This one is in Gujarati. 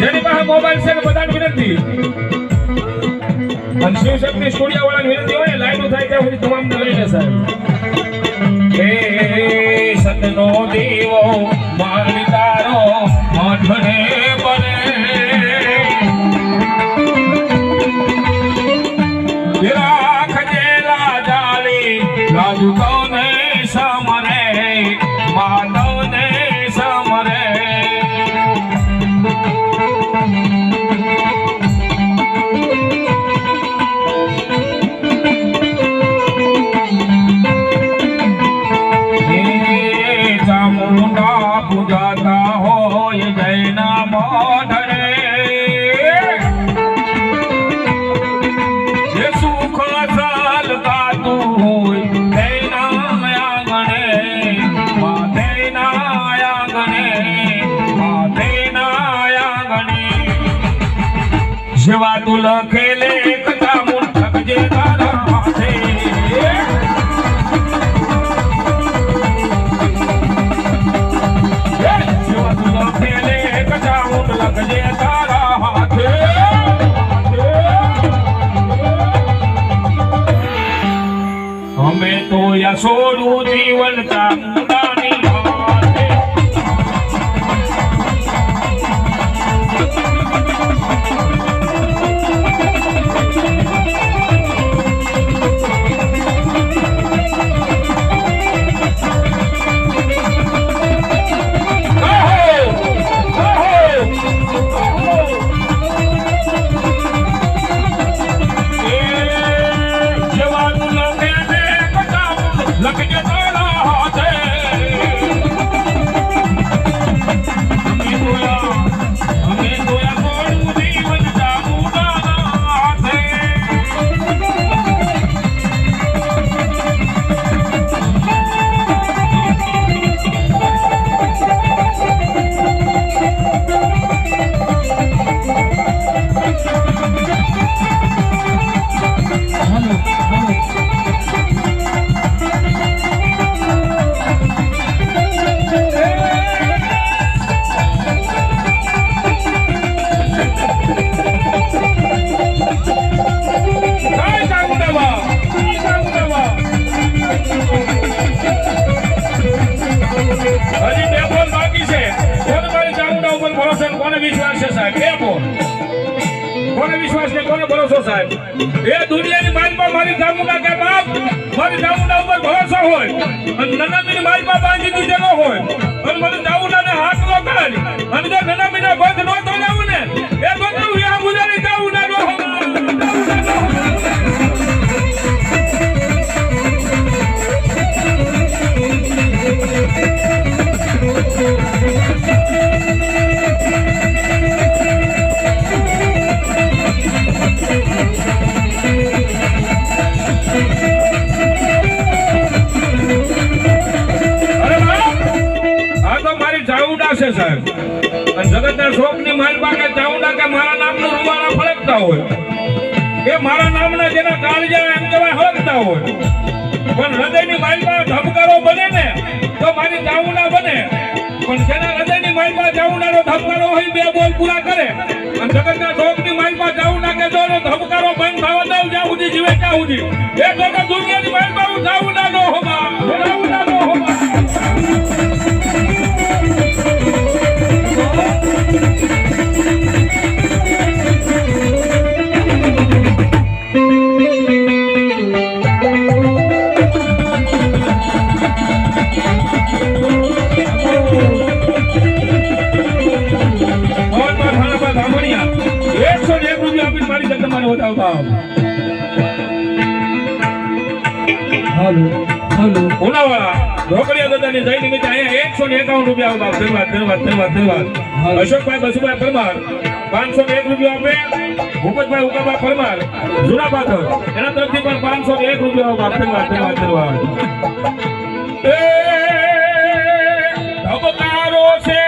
જેની પાસે મોબાઈલ છે બધા વિનંતી. અને શિવશક્તિ સ્ટુડિયો વાળાને વિનંતી હોય લાઈનો થાય ત્યાં સુધી તમામને લઈ લે સાહેબ. હે સતનો દેવો. જૈના મોઢરે જે સુખ અસલ ગાતું હોય જેવા તું લખેલે કથા يسود طيب والتام સાહેબ બે બોલ કોને વિશ્વાસ ને કોને ભરોસો સાહેબ? એ દુનિયાની માલમાં મારી ચામુંડા કે બાપ, મારી ચામુંડા ઉપર ભરોસો હોય, અને નનામીની માલમાં બાંધી દીધેલો હોય અને મને સાહેબ. અને જગતના શોખની માલમાં કે ચાઉંડા કે પણ હૃદયની માલમાં ધબકારો બને ને, તો ધબકારો બે બોલ પૂરા કરે. અને જગતના શોખની માલમાં ચાઉંડા કે જો ધબકારો બંધ થવા દઉં, જ્યાં સુધી જીવે ત્યાં સુધી. એ તો દુનિયાની માલમાં હું ચાઉંડા રૂપિયો આપીને મારી જગદંબાને વધાવતા હાલો હાલો. ઓલાવાળા એના તરફથી પણ પાંચસો એક રૂપિયા આવતા છે